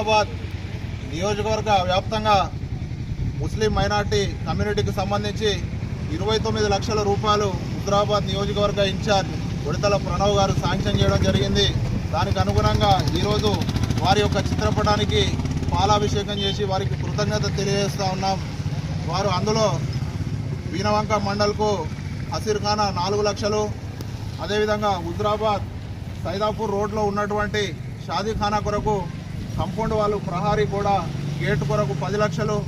నిజామాబాద్ నియోజకవర్గ వ్యాప్తంగా ముస్లిం మైనార్టీ కమ్యూనిటీకి సంబంధించి ఇరవై తొమ్మిది లక్షల రూపాయలు హుదరాబాద్ నియోజకవర్గ ఇన్ఛార్జ్ ఉడతల ప్రణవ్ గారు శాంక్షన్ చేయడం జరిగింది. దానికి అనుగుణంగా ఈరోజు వారి యొక్క చిత్రపటానికి పాలాభిషేకం చేసి వారికి కృతజ్ఞత తెలియజేస్తూ ఉన్నాం. వారు అందులో వీణవంక మండల్కు అసిర్ఖానా నాలుగు లక్షలు అదేవిధంగా హుజరాబాద్ సైదాపూర్ రోడ్లో ఉన్నటువంటి షాదీఖానా కొరకు కంపౌండ్ వాళ్ళు ప్రహారీ కూడా గేట్ కొరకు పది లక్షలు.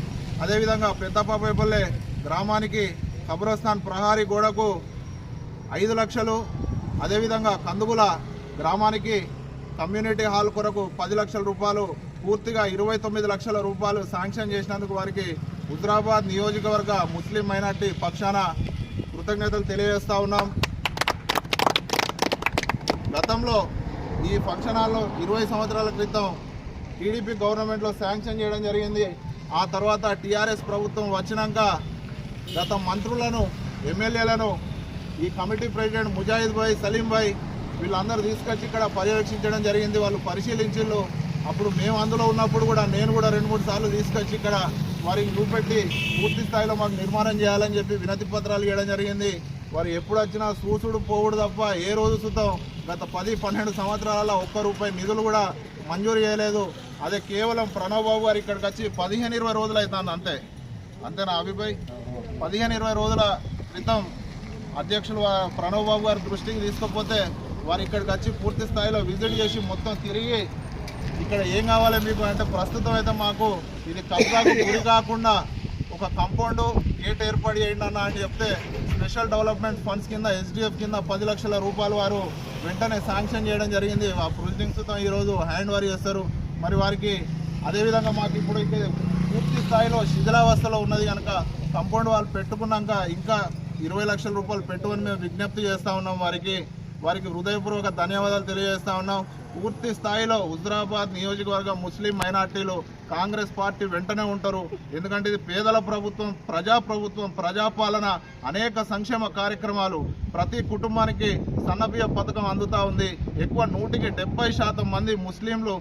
అదేవిధంగా పెద్దపాపేపల్లె గ్రామానికి కబ్రస్థాన్ ప్రహారీ గోడకు ఐదు లక్షలు. అదేవిధంగా కందుగుల గ్రామానికి కమ్యూనిటీ హాల్ కొరకు పది లక్షల రూపాయలు. పూర్తిగా ఇరవై తొమ్మిది లక్షల రూపాయలు శాంక్షన్ చేసినందుకు వారికి హుజరాబాద్ నియోజకవర్గ ముస్లిం మైనార్టీ పక్షాన కృతజ్ఞతలు తెలియజేస్తూ ఉన్నాం. గతంలో ఈ ఫంక్షన్ హాల్లో ఇరవై సంవత్సరాల క్రితం టీడీపీ గవర్నమెంట్లో శాంక్షన్ చేయడం జరిగింది. ఆ తర్వాత టీఆర్ఎస్ ప్రభుత్వం వచ్చినాక గత మంత్రులను ఎమ్మెల్యేలను ఈ కమిటీ ప్రెసిడెంట్ ముజాహిద్ భాయ్ సలీం భాయ్ వీళ్ళందరూ తీసుకొచ్చి ఇక్కడ పర్యవేక్షించడం జరిగింది. వాళ్ళు పరిశీలించిళ్ళు. అప్పుడు మేము అందులో ఉన్నప్పుడు కూడా నేను కూడా రెండు మూడు సార్లు తీసుకొచ్చి ఇక్కడ వారికి చూపెట్టి పూర్తి స్థాయిలో మాకు నిర్మాణం చేయాలని చెప్పి వినతి పత్రాలు ఇవ్వడం జరిగింది. వారు ఎప్పుడు వచ్చినా సూసుడు పోవుడు తప్ప ఏ రోజు సుతం గత పది పన్నెండు సంవత్సరాల ఒక్క రూపాయి నిధులు కూడా మంజూరు చేయలేదు. అదే కేవలం ప్రణవ్ బాబు గారు ఇక్కడికి వచ్చి పదిహేను ఇరవై రోజులు అవుతుంది అంతే. అంతేనా అభిభాయ్ పదిహేను ఇరవై రోజుల క్రితం అధ్యక్షులు ప్రణవ్ బాబు గారి దృష్టికి తీసుకపోతే వారు ఇక్కడికి వచ్చి పూర్తి స్థాయిలో విజిట్ చేసి మొత్తం తిరిగి ఇక్కడ ఏం కావాలి మీకు అంటే ప్రస్తుతం అయితే మాకు ఇది కబ్జాకు గురి కాకుండా ఒక కంపౌండ్ గేట్ ఏర్పాటు చేయండి అన్న అని చెప్తే స్పెషల్ డెవలప్మెంట్ ఫండ్స్ కింద ఎస్డిఎఫ్ కింద పది లక్షల రూపాయలు వారు వెంటనే శాంక్షన్ చేయడం జరిగింది. ఆ ప్రొసీడింగ్స్తో ఈరోజు హ్యాండ్ ఓవర్ చేస్తారు. మరి వారికి అదేవిధంగా మాకు ఇప్పుడు పూర్తి స్థాయిలో శిథిలావస్థలో ఉన్నది కనుక కంపౌండ్ వాళ్ళు పెట్టుకున్నాక ఇంకా ఇరవై లక్షల రూపాయలు పెట్టుకొని మేము విజ్ఞప్తి చేస్తూ ఉన్నాం వారికి. వారికి హృదయపూర్వక ధన్యవాదాలు తెలియజేస్తా ఉన్నాం. పూర్తి స్థాయిలో హుజరాబాద్ నియోజకవర్గం ముస్లిం మైనార్టీలు కాంగ్రెస్ పార్టీ వెంటనే ఉంటారు. ఎందుకంటే ఇది పేదల ప్రభుత్వం ప్రజా ప్రభుత్వం ప్రజాపాలన అనేక సంక్షేమ కార్యక్రమాలు. ప్రతి కుటుంబానికి సన్నబియ్య పథకం అందుతా ఉంది. ఎక్కువ నూటికి డెబ్బై శాతం మంది ముస్లింలు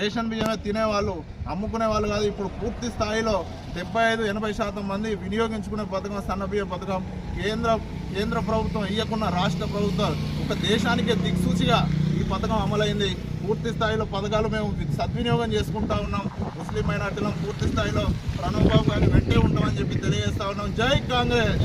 రేషన్ బియ్యమే తినేవాళ్ళు అమ్ముకునే వాళ్ళు కాదు. ఇప్పుడు పూర్తి స్థాయిలో డెబ్బై ఐదు ఎనభై శాతం మంది వినియోగించుకునే పథకం సన్నబియ్య పథకం కేంద్ర కేంద్ర ప్రభుత్వం ఇయ్యకున్న రాష్ట్ర ప్రభుత్వాలు. ఒక దేశానికే దిక్సూచిగా పథకం అమలైంది. పూర్తి స్థాయిలో పథకాలు మేము సద్వినియోగం చేసుకుంటా ఉన్నాం. ముస్లిం మైనార్టీలం పూర్తి స్థాయిలో ప్రణవ్ బాబు గారిని వెంటే ఉంటామని చెప్పి తెలియజేస్తా ఉన్నాం. జై కాంగ్రెస్!